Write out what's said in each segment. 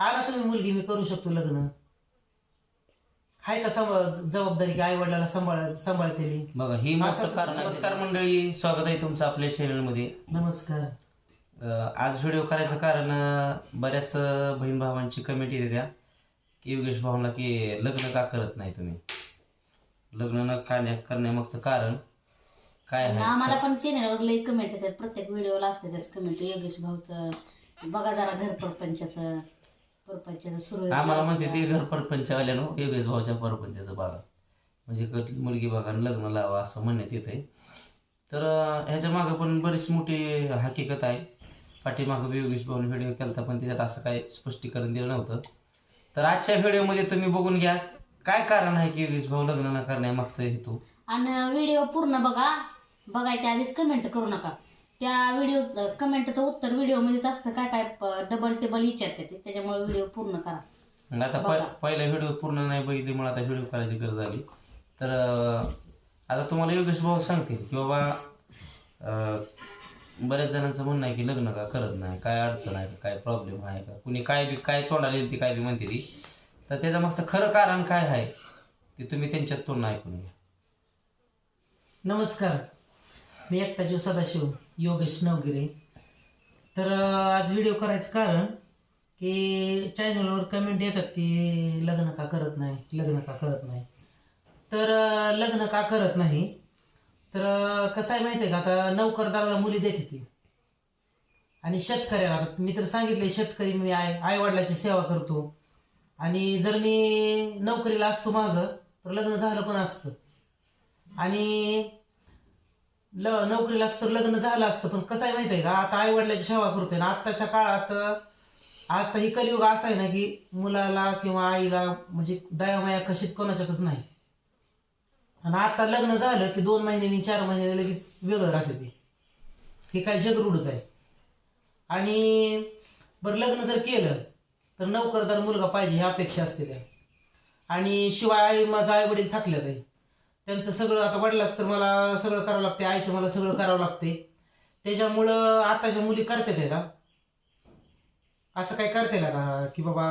आणा तुम्ही मुलगी मी करू शकतो लग्न. हाय का सांभाळ जबाबदारी की आई वडिलाला सांभाळ सांभाळतेली? बघा ही असं- कारण. नमस्कार मंडळी स्वागत आहे तुमचं आपल्या चॅनलमध्ये नमस्कार. अं, आज व्हिडिओ करायचं कारण अं, बऱ्याच अं, बहीण भावांची कमेंट येते त्या की योगेश भाऊला की लग्न का करत नाही तुम्ही? लग्न न करण्या करण्यामागचं कारण काय आणि आम्हाला पण चॅनलवर लई कमेंट येतात. प्रत्येक व्हिडिओला असते त्याच कमेंट योगेश भाऊचं बघा जरा घर परपंचाचं. परपंचाचं आम्हाला म्हणते. ते घर परपंच आल्यानं योगेश भाऊच्या परपंचाचं बघा. म्हणजे मुलगी बघा लग्न लावा असं म्हणण्यात येत आहे तर ह्याच्या मागं पण बरीच मोठी हकीकत आहे. पाठीमागं योगेश भाऊने व्हिडिओ केला पण त्याच्यात असं काही स्पष्टीकरण दिलं नव्हतं. तर आजच्या व्हिडिओमध्ये तुम्ही बघून घ्या काय कारण आहे की योगेश भाऊ लग्न न करण्यामागचा हेतू? आणि व्हिडिओ पूर्ण बघा. बघायच्या आधीच कमेंट करू नका. त्या व्हिडिओ कमेंटचं उत्तर व्हिडिओमध्येच असतं काय काय डबल टेबल विचारते ते त्याच्यामुळे व्हिडिओ पूर्ण करा. मग आता बघा. पहिला व्हिडिओ पूर्ण नाही बघितली मला आता व्हिडिओ करायची गरज आली. तर अं, आता तुम्हाला योगेश भाऊ सांगतील की बाबा अं, बऱ्याच जणांचं म्हणणं आहे की लग्न का करत नाही काय अडचण आहे का काय प्रॉब्लेम आहे का? कुणी काय बी काय तोंडाला येईल ती काय बी म्हणते ती. तर त्याच्या मागचं खरं कारण काय आहे ते तुम्ही त्यांच्यात तोंड ऐकून घ्या. नमस्कार. मी एकटा जीव सदाशिव योगेश नवगिरे. तर आज व्हिडिओ करायचं कारण की चॅनलवर कमेंट येतात की लग्न का करत नाही लग्न का करत नाही. तर लग्न का करत नाही? तर कसं आहे माहिती आहे का आता नोकरदाराला मुली देते ती. आणि शेतकऱ्याला आता मी तर सांगितले शेतकरी मी आई आईवडिलाची सेवा करतो. आणि जर मी नोकरीला असतो मागं तर लग्न झालं पण असतं. आणि ल नोकरीला असतं तर लग्न झालं असतं पण कसं आहे माहिती आहे का? आता आई वडिलाची सेवा करतोय ना आत्ताच्या काळात आता ही कलियुग असं आहे ना की मुलाला किंवा आईला म्हणजे दयामाया कशीच कोणाच्यातच नाही. आणि आता लग्न झालं की दोन महिन्यांनी चार महिन्यांनी लगेच वेगळं राहते ते. हे काय जगरूडच आहे. आणि बरं लग्न जर केलं तर नोकरदार मुलगा पाहिजे ही अपेक्षा असते त्या. आणि शिवाय आई माझा आई वडील थकल्यात आहे. त्यांचं सगळं आता वडिलाच तर मला सगळं करावं लागते आईचं मला सगळं करावं लागते त्याच्यामुळं आताच्या मुली करतात आहे का? असं काय करते का? की बाबा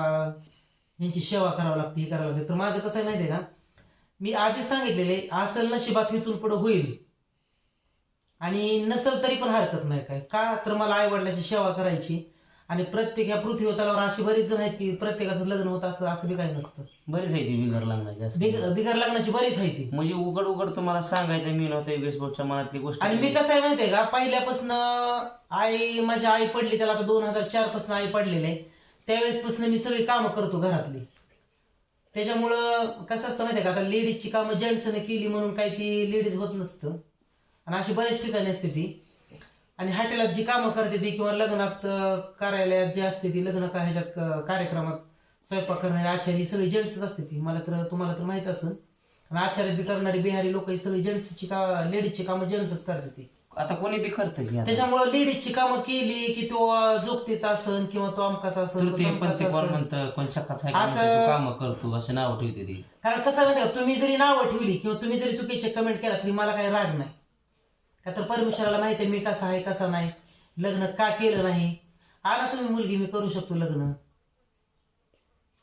यांची सेवा करावं लागते हे करावं लागते तर माझं कसं आहे माहिती आहे का? मी आधीच सांगितलेले असल नशिबात इथून पुढं होईल. आणि नसल तरी पण हरकत नाही काय. का? तर मला आई वडिलांची सेवा करायची. आणि प्रत्येक ह्या पृथ्वी तलावर अशी बरीच जण आहेत की प्रत्येकाचं लग्न होत असं असं बी काही नसतं. बरीच आहे ती बिगर लग्नाची असं. बिग- बिगर लग्नाची बरीच आहे ती. म्हणजे उघड उघड तुम्हाला सांगायचं मी नव्हतं योगेश भाऊच्या मनातली गोष्ट. आणि मी कसं आहे माहितीये का पहिल्यापासून आई माझी आई पडली त्याला आता दोन हजार चारपासून आई पडलेली. आहे त्यावेळेसपासून मी सगळी कामं करतो घरातली. त्याच्यामुळं कसं असतं माहितीये का आता लेडीजची कामं जेंट्सने केली म्हणून काही ती लेडीज होत नसतं. आणि अशी बरेच ठिकाणी असते ती. आणि हॉटेलात जी कामं करते ती किंवा लग्नात कार्यालयात जी असते ती लग्न का ह्याच्यात कार्यक्रमात स्वयंपाक करणारी आचारी ही सगळी जेंट्सच असते ती. मला तर तुम्हाला तर माहीत असेल. आणि आचार्य बी करणारी बिहारी लोक ही सगळी जेंट्सची का लेडीजची कामं जेंट्सच करते ती. आता कोणी बी करतं. त्याच्यामुळे लेडीजची कामं केली की तो जोगतीचा असन किंवा तो अमकाचा असन असं- काम करतो असे नाव ठेवते ती. कारण कसं माहिती तुम्ही जरी नावं ठेवली किंवा तुम्ही जरी चुकीचे कमेंट केला तरी मला काही राग नाही. का तर परमेश्वराला माहिती आहे मी कसा आहे कसा नाही. लग्न का केलं नाही? आणा तुम्ही मुलगी मी करू शकतो लग्न.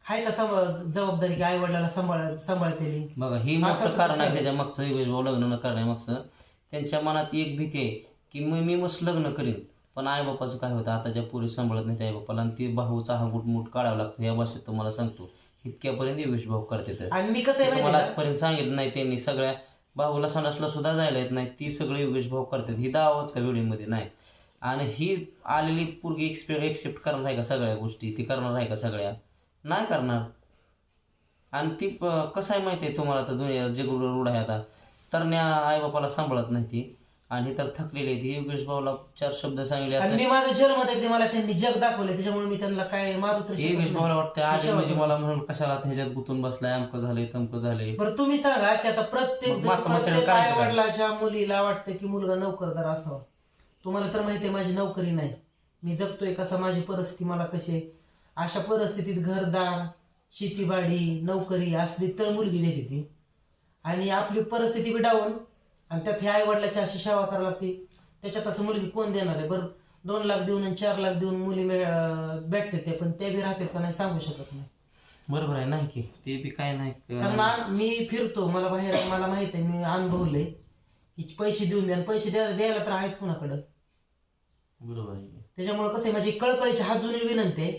हाय का सांभाळ जबाबदारी की आई वडिलाला सांभाळ सांभाळतेली? बघा ही असं कारण आहे. त्याच्या मागचं भाऊ लग्न न करण्यामागचं त्यांच्या मनात एक भीती आहे की मी मी मस्त लग्न करीन. पण आई बापाचं काय होतं आताच्या पुरी सांभाळत नाही आई बापाला आणि ती भाऊचा हा गुटमुट काढावा लागतो. या भाषेत तुम्हाला सांगतो. इतक्यापर्यंत भाऊ करते तर आणि मी कसं आहे? आजपर्यंत सांगितलं नाही त्यांनी सगळ्या बाबूला सणासला सुद्धा जायला येत नाही ती सगळे योगेश भाऊ करतात. ही दावाच का व्हिडिओमध्ये नाही आणि ही आलेली पूर्गी एक्सपेक्ट एक्सेप्ट करणार आहे का सगळ्या गोष्टी? ती करणार आहे का सगळ्या? नाही करणार. आणि ती प- कसं आहे माहिती आहे तुम्हाला तर दुनिया जग रूढ आहे आता? तरण्या आईबापाला सांभाळत नाही ती. आणि ही तर थकलेली आहे ती. योगेश भाऊला चार शब्द सांगितले आणि मी माझं जन्म ते मला त्यांनी जग दाखवले त्याच्यामुळे मी त्यांना काय मारू तर शकत योगेश नाही. भाऊला वाटतं आले म्हणजे. मला म्हणून कशाला ह्याच्यात गुंतून बसलाय अमकं झालंय तमकं झालंय. बरं तुम्ही सांगा की आता प्रत्येक मग जण आई? वडिलाच्या मुलीला वाटतं की मुलगा नोकरदार असावा. तुम्हाला तर माहिती आहे माझी नोकरी नाही. मी जगतोय कसा माझी परिस्थिती मला कशी आहे? अशा परिस्थितीत घरदार शेतीबाडी नोकरी असली तर मुलगी देते ती. आणि आपली परिस्थिती बी डाऊन. आणि त्यात ह्या आई वडिलाची अशी सेवा करावी लागते. त्याच्यात असं मुलगी कोण देणार आहे? बरं दोन लाख देऊन आणि चार लाख देऊन मुली भेटते ते पण ते बी राहतात का नाही सांगू शकत नाही. बरोबर आहे नाही की? ते बी काय नाही कारण मी फिरतो मला बाहेर मला माहीत आहे मी अनुभवलंय. की पैसे देऊन द्या पैसे द्यायला द्यायला तर आहेत कुणाकडं. बरोबर आहे त्याच्यामुळे कसं आहे माझी कळकळीची हात जुनी विनंती आहे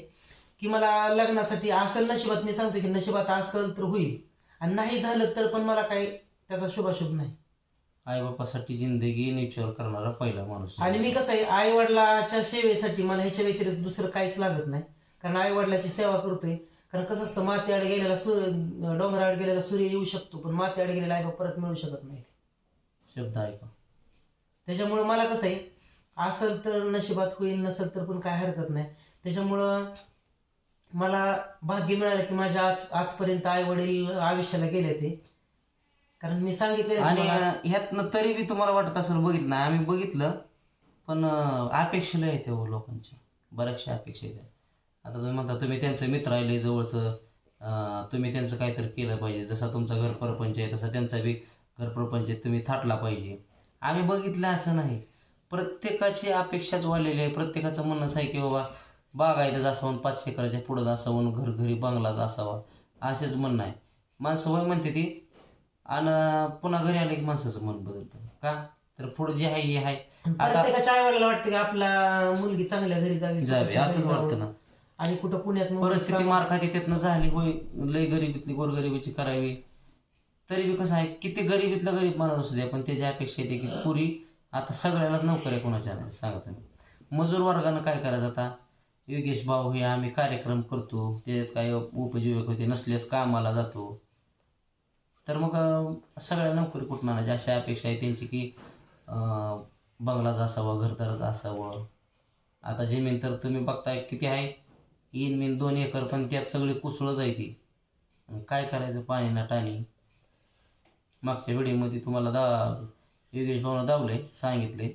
की मला लग्नासाठी असेल नशिबात मी सांगतो की नशिबात असेल तर होईल. आणि नाही झालं तर पण मला काही त्याचा शुभाशुभ नाही. आई बापासाठी जिंदगी निश्चय करणारा पहिला माणूस आणि मी कसं आहे आई वडिलाच्या सेवेसाठी मला ह्याच्या व्यतिरिक्त दुसरं काहीच लागत नाही. कारण आई वडिलाची सेवा करतोय. कारण कसं असतं मातेआड गेलेला सूर्य डोंगराआड गेलेला सूर्य येऊ शकतो पण मातेआड गेलेला आई बाप परत मिळू शकत नाही. शब्द ऐका त्याच्यामुळं मला कसं आहे असेल तर नशिबात होईल नसेल तर पण काय हरकत नाही. त्याच्यामुळं मला भाग्य मिळालं की माझ्या आज आजपर्यंत आई वडील आयुष्याला गेले ते. कारण मी सांगितले आणि ह्यातनं तरी बी तुम्हाला वाटत असेल बघितलं नाही. आम्ही बघितलं पण अं, अपेक्षा लय हो लोकांच्या. बऱ्याचशा अपेक्षा आहेत. आता तुम्ही म्हणता तुम्ही त्यांचं मित्र आहे जवळचं. अं, तुम्ही त्यांचं काहीतरी केलं पाहिजे. जसा तुमचा घर प्रपंच आहे तसा त्यांचा बी घर प्रपंच आहे तुम्ही थाटला पाहिजे. आम्ही बघितलं असं नाही. प्रत्येकाची अपेक्षाच वाढलेली आहे. प्रत्येकाचं म्हणणं असं आहे की बाबा बागायतच असावं पाच एकराच्या पुढंच असावं घर घरी बंगलाच असावा असेच म्हणणं आहे. माणसं वय म्हणते ती आणि पुन्हा घरी आले की माणसाचं मन बदलतं. का? तर पुढं जे आहे हे आहे. प्रत्येकाच्या आई वडिलाला वाटतं की आपला मुलगी चांगल्या घरी जावी जावे असंच घरी वाटतं. ना. आणि कुठं पुण्यात मुंबईत परिस्थिती मार खाती त्यातनं झाली होय लय गरिबीतली गोरगरिबीची करावी. तरी बी कसं आहे किती गरिबीतला गरीब माणूस असू द्या पण त्याची अपेक्षा येते की पुरी आता सगळ्यालाच नोकऱ्या कोणाच्या नाही सांगा तुम्ही मजूर वर्गानं काय करायचं आता? योगेश भाऊ हे आम्ही कार्यक्रम करतो त्याच्यात काही उपजीवक होते नसल्यास कामाला जातो. तर मग सगळ्या नोकरी कुठून आणायची अशा अपेक्षा आहे त्यांची की बंगलाच असावं घरदारच असावं. आता जमीन तर तुम्ही बघताय किती आहे? इन मीन दोन एकर पण त्यात सगळी कुसळच आहे ती. काय करायचं? पाणी ना टाणी. मागच्या व्हिडिओमध्ये तुम्हाला दा योगेश भाऊनं दावले सांगितले.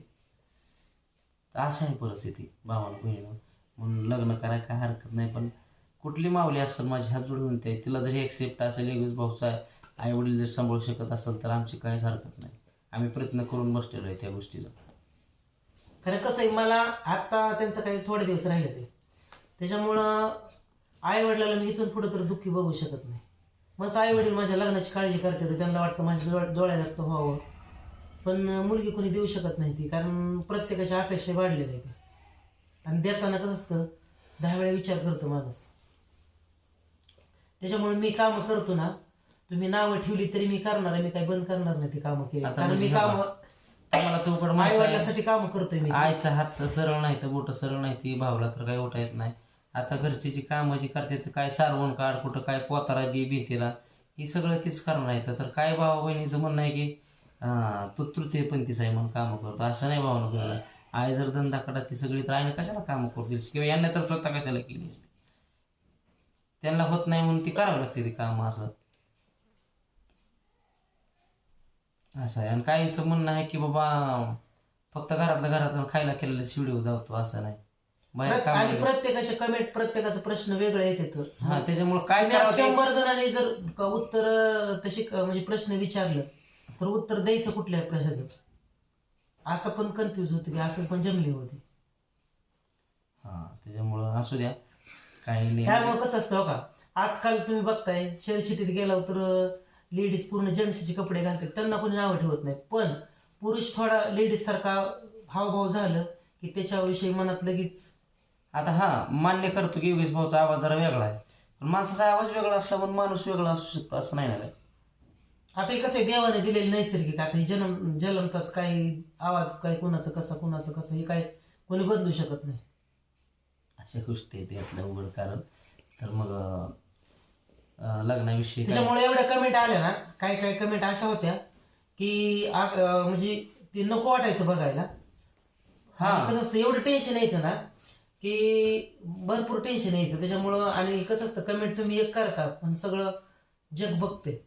तर अशा आहे परिस्थिती भावानं बहिणीनं. म्हणून लग्न करायला काय हरकत नाही पण कुठली मावली असेल माझी हात जोडून ते तिला जरी ॲक्सेप्ट असेल योगेश भाऊचा आई वडील जर सांभाळू शकत असेल तर आमची काहीच हरकत नाही. आम्ही प्रयत्न करून बसलेलो आहे त्या गोष्टीचा. कारण कसं आहे मला आत्ता त्यांचं काही थोडे दिवस राहिले ते. त्याच्यामुळं आई वडिलाला मी इथून पुढे तर दुःखी बघू शकत नाही. मग आई वडील माझ्या लग्नाची काळजी करते तर त्यांना वाटतं माझ्या डोळ्या डोळ्यात व्हावं. पण मुलगी कोणी देऊ शकत नाही ती कारण प्रत्येकाच्या अपेक्षा वाढलेल्या आहेत. आणि देताना कसं असतं दहा वेळा विचार करतो माणूस. त्याच्यामुळे मी कामं करतो ना तुम्ही नावं ठेवली तरी मी करणार आहे मी काही बंद करणार नाही ती कामं केली. आता कारण मी म्हणजे कामं तुम्हाला तो पण आई आहे. वडिलासाठी कामं करतोय मी. आईचा हात सरळ नाही तर बोट सरळ नाही ती भावला तर काही उठा येत नाही. आता घरची जी कामं जी करते काय सारवण काढ कुठं काय पोतारा दे भीतीला ही सगळं तीच करणार आहे. तर काय भावा बहिणीचं म्हणणं आहे की अं, तो तृतीय पंथीच आहे म्हणून कामं करतो. असं नाही भावना करायला आई जर धंदा काढत ती सगळी तर आईनं कशाला कामं करतील किंवा यांना तर स्वतः कशाला केली असते? त्यांना होत नाही म्हणून ती करावं लागते ती कामं असं. असं आहे. आणि काहींचं म्हणणं आहे की बाबा फक्त घरातल्या घरातून खायला केलेले व्हिडिओ धावतो असं नाही. बाहेर प्रत- काम आणि प्रत्येकाचे कमेंट प्रत्येकाचा प्रश्न वेगळे येते हा त्याच्यामुळे काय तुम्ही आज करावं ते- शंभर जणांनी जर क- उत्तर अं, तशी क- म्हणजे प्रश्न विचारलं तर उत्तर द्यायचं कुठल्या प्रश्नाचं? असं पण कन्फ्युज होतं की असं पण जमली होती. हा त्याच्यामुळं असू द्या. काही नाही. त्यामुळे कसं असतं हो का? आजकाल तुम्ही बघताय शहर सिटीत गेला तर लेडीज पूर्ण जेंट्सचे कपडे घालतात. त्यांना कोणी नावं ठेवत नाही पण पुरुष थोडा लेडीज सारखा हावभाव झालं की त्याच्याविषयी मनात लगेच आता हा मान्य करतो की योगेश भाऊचा आवाज जरा वेगळा आहे. पण माणसाचा आवाज वेगळा असला पण माणूस वेगळा असू शकतो असं नाही ना. आता हे कसं आहे देवाने दिलेलं नैसर्गिक आता हे जन्म जन्मताच काही आवाज काय कुणाचं कसा कुणाचं कसं हे काय कोणी बदलू शकत नाही. अशा गोष्टी आहेत यातलं उघड कारण तर मग लग्नाविषयी काय? त्याच्यामुळे एवढ्या कमेंट आल्या ना काही काही कमेंट अशा होत्या की आ- अं, म्हणजे ते नको वाटायचं बघायला. हा. कसं असतं एवढं टेन्शन यायचं ना की भरपूर टेन्शन यायचं. त्याच्यामुळं आणि कसं असतं कमेंट तुम्ही एक करता पण सगळं जग बघते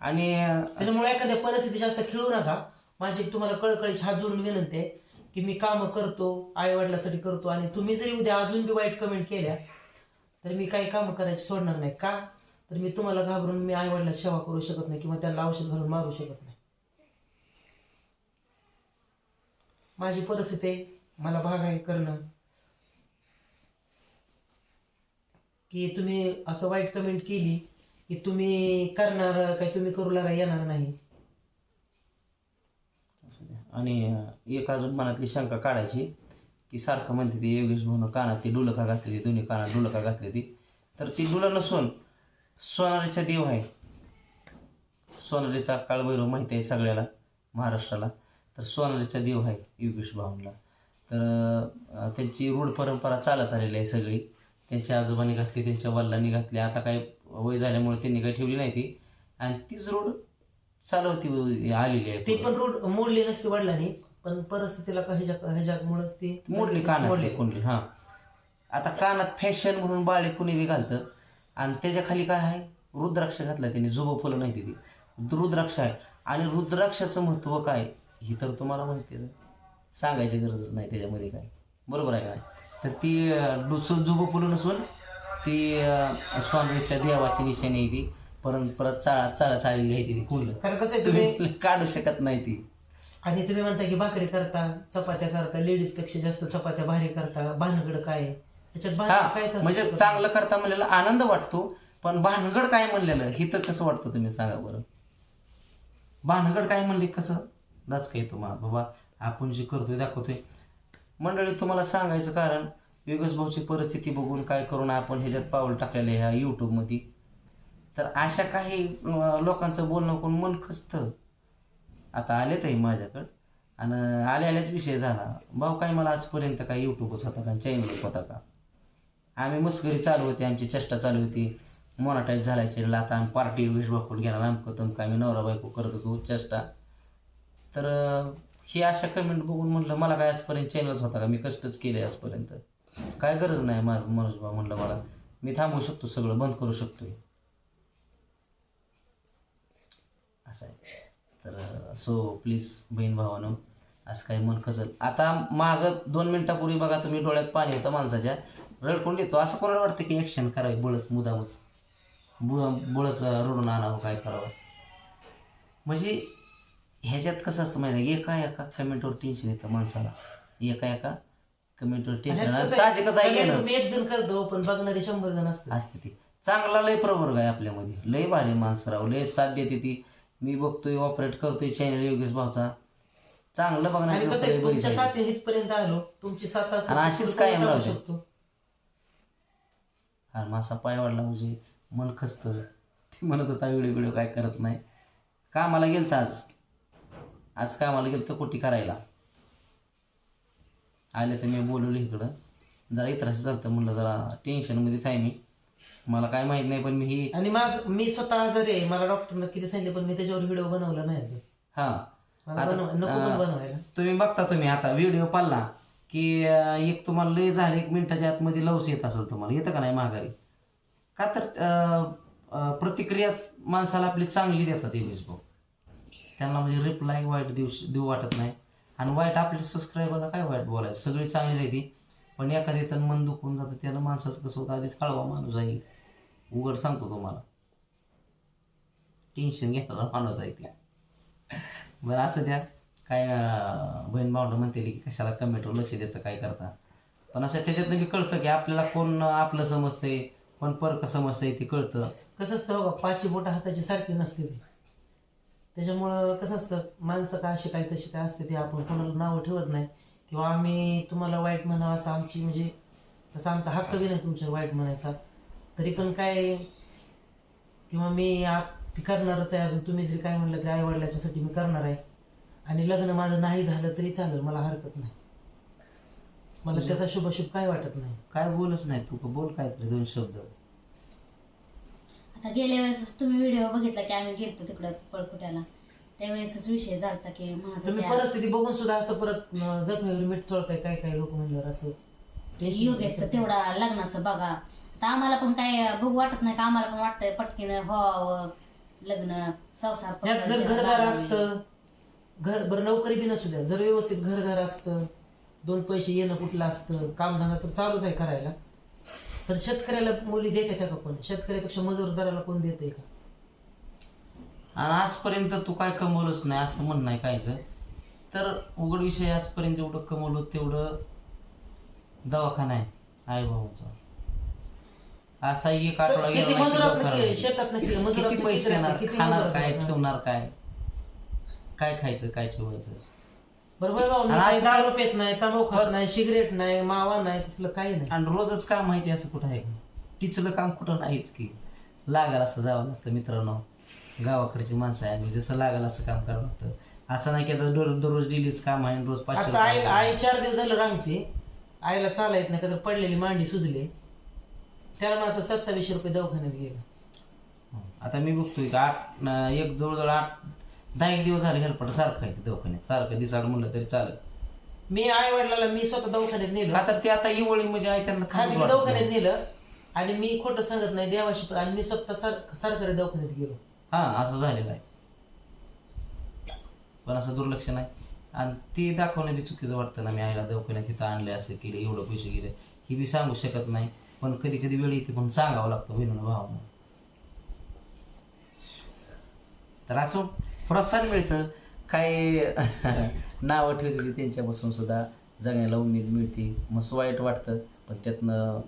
आणि त्याच्यामुळे एखाद्या परिस्थितीची असं खेळू नका. माझी तुम्हाला कळकळीची हात जोडून विनंती आहे की मी कामं करतो आई वडिलासाठी करतो आणि तुम्ही जरी उद्या अजून बी वाईट कमेंट केल्या तर मी काही कामं करायची सोडणार नाही. का? तर मी तुम्हाला घाबरून मी आई वडिलाची सेवा करू शकत नाही किंवा त्यांना औषध घालून मारू शकत नाही. माझी परिस्थिती मला भाग आहे करणं. की तुम्ही असं वाईट कमेंट केली की तुम्ही करणार काय तुम्ही करू लागा येणार नाही. आणि एक अजून मनातली शंका काढायची. की सारखं म्हणते ती योगेश भाऊन कानात ती डुलका घातली दोन्ही कानात डुलका घातली ती. तर ती डुलं नसून सोनारीचा देव आहे. सोनारीचा काळभैरव माहिती आहे सगळ्याला महाराष्ट्राला. तर सोनारीचा देव आहे योगेश भाऊंला तर त्यांची रूढ परंपरा चालत आलेली आहे सगळी. त्यांच्या आजोबांनी घातली त्यांच्या वडिलांनी घातली. आता काही वय झाल्यामुळे त्यांनी काही ठेवली नाही ती. आणि तीच रूढ चालवती आलेली आहे ते. पण रोड मोडली नसती वडिलांनी. पण परिस्थितीला का ह्याच्या ह्याच्यामुळेच ती मोडली कानातली मोडली. कुंडली हां. आता कानात फॅशन म्हणून बाळे कुणी बी घालतं आणि त्याच्याखाली काय आहे? रुद्राक्ष घातलं त्यांनी जुबं फुलं नाही ती रुद्राक्ष आहे. आणि रुद्राक्षाचं महत्त्व काय? ही तर तुम्हाला माहिती आहे. सांगायची गरजच नाही त्याच्यामध्ये काय. बरोबर आहे का नाही? तर ती दुसरं जुबं फुलं नसून ती स्वामीच्या देवाची निशाणी आहे ती. परत परत चाळत आलेली आहे ती कुंड कारण कसं तुम्ही काढू शकत नाही ती. आणि तुम्ही म्हणता की भाकरी करता चपात्या करता लेडीजपेक्षा जास्त चपात्या भारी करता. भानगड काय? त्याच्यात भानगड म्हणजे. चांगलं करता म्हणलेला आनंद वाटतो पण भानगड काय म्हणलेलं? हे तर कसं वाटतं तुम्ही सांगा बरं. भानगड काय म्हणले कसं? दाच काय तुम्हाला बाबा आपण जे करतोय दाखवतोय. मंडळी तुम्हाला सांगायचं कारण विगस भाऊची परिस्थिती बघून काय करून आपण ह्याच्यात पाऊल टाकलेलं आहे ह्या यूट्यूबमध्ये तर अशा काही लोकांचं बोलणं कोण मन खचतं आता आले ताई माझ्याकडं. आणि आल्या आल्याच विषय झाला. भाऊ काय मला आजपर्यंत काय यूट्यूबच होता का? चॅनल होता का? आम्ही मस्करी चालू होती आमची चेष्टा चालू होती. मोनाटाईज झालायची आता आम्ही पार्टी विष गेला घेणार आमकं तमकं आम्ही नवरा बायको करत होतो चेष्टा. तर ही अशा कमेंट बघून म्हणलं मला काय आजपर्यंत चॅनलच होता का? मी कष्टच केले आजपर्यंत. काय गरज नाही माझं मनोज भाऊ म्हणलं मला. मी थांबवू शकतो सगळं बंद करू शकतो असं आहे. तर सो प्लीज बहीण भावानं असं काही मन खचल. आता माग दोन मिनिटापूर्वी बघा तुम्ही डोळ्यात पाणी होतं माणसाच्या रडकून येतो असं कोणाला वाटतं की ॲक्शन करावी बुळच मुदामच बुळ बुळच रडून आणावं काय करावं? म्हणजे ह्याच्यात कसं असतं माहिती आहे एका एका कमेंटवर टेन्शन येतं माणसाला. एका एका कमेंटवर टेन्शन साहजिकच आहे एक जण करतो पण बघणारे शंभर जण असतात. असते ती. चांगला लय प्रवर्ग आहे आपल्यामध्ये. लय भारी माणसं राव. लय साथ देते ती. मी बघतोय ऑपरेट करतोय चॅनल योगेश भाऊचा. चांगलं आणि बघणार कसं आहे तुमच्या साथी इथपर्यंत आलो तुमची साथ असेल आणि तर अशीच पुढे कायम टाकू राहू दे. शकतो? आणि मासा पाय वाढला म्हणजे मन खचतं. ती म्हणत होता व्हिडिओ व्हिडिओ काय करत नाही. कामाला गेलतं आज. आज कामाला गेलतं कोटी करायला. आले तर मी बोलवलं इकडं. जरा इतराशी चालतं म्हणलं जरा टेन्शनमध्येच आहे मी. मला काय माहीत नाही पण मी ही आणि माझ मी स्वतः आजारी आहे मला डॉक्टरनं किती सांगितलं पण मी त्याच्यावर व्हिडिओ बनवला नाही अजून. हां. मला आता, बनव- नको पण अं, बनवायला. तुम्ही बघता तुम्ही आता व्हिडिओ पाळला की अं, एक तुम्हाला लय झालं एक मिनिटाच्या आतमध्ये लवस येत असेल तुम्हाला. येतं का नाही माघारी? का तर अं, अं, प्रतिक्रिया माणसाला आपली चांगली देतात इंग्लिश भाऊ त्यांना म्हणजे रिप्लाय वाईट देऊ देऊ वाटत नाही. आणि वाईट आपल्या सबस्क्रायबरला काय वाईट बोलायचं? सगळी चांगली आहे ती. पण एखाद्या तर मन दुखून जातं त्यानं माणसाचं कसं होतं आधीच कळवा माणूस आहे. उघड सांगतो तुम्हाला. टेन्शन घेणारा माणूस आहे ते. बरं असं द्या. काय बहीण भावंड म्हणते की कशाला कमेंटवर लक्ष द्यायचं काय करता? पण असं त्याच्यातनं बी कळतं की आपल्याला कोण आपलं समजतंय कोण परक समजतंय ते कळतं. कसं असतं बघा पाचही बोट हाताची सारखी नसते ती. त्याच्यामुळं कसं असतं माणसं का अशी काय तशी काय असते ते आपण कोणाला नावं ठेवत नाही. किंवा आम्ही तुम्हाला वाईट म्हणावं असं आमची म्हणजे तसा आमचा हक्क बी नाही तुमच्या वाईट म्हणायचा. तरी पण काय किंवा मी आप ती करणारच आहे अजून. तुम्ही जरी काय म्हणलं तरी आई वडिलाच्यासाठी मी करणार आहे. आणि लग्न माझं नाही झालं तरी चालेल मला हरकत नाही. मला त्याचा शुभ शुभ काय वाटत नाही. काय बोलच नाही तू बोल काय तरी दोन शब्द. आता गेल्या वेळेसच तुम्ही व्हिडिओ बघितला की आम्ही गेलतो तिकडं पळकुट्याला. त्यावेळेसच विषय झालता की तुम्ही परिस्थिती बघून सुद्धा असं परत अं, जखमेवर मीठ चोळताय काय काय लोक म्हणल्यावर असं tension योगेशचं येतं. तेवढा लग्नाचं बघा आता आम्हाला पण काय बघू वाटत नाही का आम्हाला पण वाटतंय पटकीन व्हावं लग्न संसार यात जर घरदार. असतं घर बरं नोकरी बी नसू द्या जर व्यवस्थित घरदार असतं दोन पैसे येणं कुठलं असतं कामधंदा तर चालूच आहे करायला पण शेतकऱ्याला मुली देते का कोण शेतकऱ्यापेक्षा मजूरदाराला कोण देते का आणि आजपर्यंत तू काय कमवलंच नाही असं म्हणणं आहे कायचं तर उघड विषय आजपर्यंत जेवढं कमवलं तेवढं दवाखाना आहे आई भाऊचा असा एक आठवडा किती गेला नाही की मजुरात दवाखाना केले नाही. शेतात केले मजुरात किती पैसे येणार किती खाणार काय? ठेवणार काय? काय खायचं काय ठेवायचं? बरोबर भाऊ मी आणि काही असं दारू पेत नाही तंबाखू खात नाही सिगरेट नाही मावा नाही तसलं काही नाही. आणि रोजच काम माहिती असं कुठं आहे का? टिचलं काम कुठं नाहीच की. लागाल असं जावं लागतं मित्रांनो. गावाकडची माणसं आहे. आम्ही जसं लागाल असं काम करावं लागतं. असं नाही की आता दर- दररोज डेलीच काम आहे आणि रोज पाचशे आता आई रुपये आई चार दिवस झालं रांगते. आईला चाला येत नाही का तर पडलेली मांडी सुजली. त्याला मात्र सत्तावीसशे रुपये दवाखान्यात गेलं. आता मी बघतोय की आठ न- एक जवळजवळ आठ दहा एक दिवस झाले हेल्पट सारखं आहे ते दवाखान्यात. सारखं दिसाड म्हणलं तरी चालेल. मी आई वडिलाला मी स्वतः दवाखान्यात नेलं. तर ते आता इवळी म्हणजे आहे त्यांना खाजगी दवाखान्यात. नेलं आणि मी खोटं सांगत नाही देवाशी आणि मी स्वतः सर सरकारी दवाखान्यात गेलो. हा असं झालेलं आहे. पण असं दुर्लक्ष नाही. आणि ते दाखवणं बी चुकीचं वाटतं ना मी आईला दवाखान्यात तिथं आणले असं केलं एवढं पैसे गेले. हे बी सांगू शकत नाही पण कधी कधी वेळ येते पण सांगावं लागतं बहिणीनं भावानं तर असं प्रोत्साहन मिळतं. काही नावं ठेवली त्यांच्यापासून सुद्धा जगण्याला उमेद मिळते. मस्त वाईट वाटतं पण त्यातनं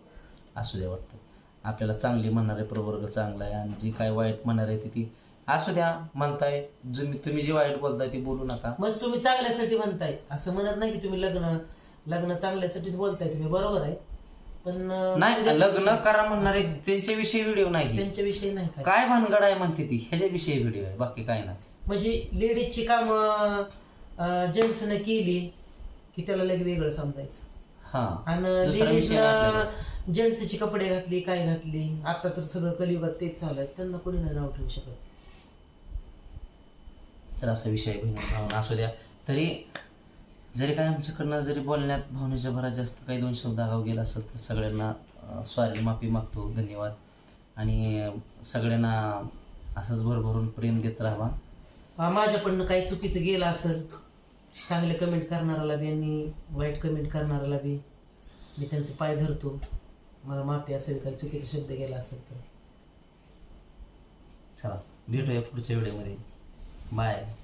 असू द्या वाटतं. आपल्याला चांगली म्हणणारे प्रवर्ग चांगला आहे आणि जी काय वाईट म्हणणार आहे ती ती असू द्या म्हणताय. तुम्ही तुम्ही जे वाईट बोलताय ते बोलू नका. मग तुम्ही चांगल्यासाठी म्हणताय. असं म्हणत नाही की तुम्ही लग्न लग्न चांगल्यासाठीच बोलताय तुम्ही बरोबर आहे. पण नाही लग्न करा म्हणणारे त्यांच्याविषयी व्हिडिओ नाही. त्यांच्याविषयी नाही काय. काय भानगड आहे म्हणते ती? ह्याच्याविषयी व्हिडिओ आहे. बाकी काय नाही. म्हणजे लेडीजची काम जेंट्सनं केली की त्याला लगे वेगळं समजायचं. हा. आणि दुसरा विषय नाही लेडीजला. जेंट्सची कपडे घातली काय घातली आता तर सगळं कलियुगात तेच चालू आहे. त्यांना कोणी नाही नाव ठेवू शकत. तर असा विषय भावना असू द्या. तरी जरी काय आमच्याकडनं जरी बोलण्यात भावनेच्या भरात जास्त काही दोन शब्द आगाव गेला असेल तर सगळ्यांना सॉरी माफी मागतो. धन्यवाद. आणि सगळ्यांना असंच भरभरून प्रेम देत राहावा. माझ्याकडनं काही चुकीचं गेलं असेल चांगले कमेंट करणाऱ्याला बी आणि वाईट कमेंट करणाऱ्याला बी मी त्यांचे पाय धरतो. मला माफी असेल काही चुकीचा शब्द गेला असेल तर. चला भेटूया पुढच्या व्हिडिओमध्ये. बाय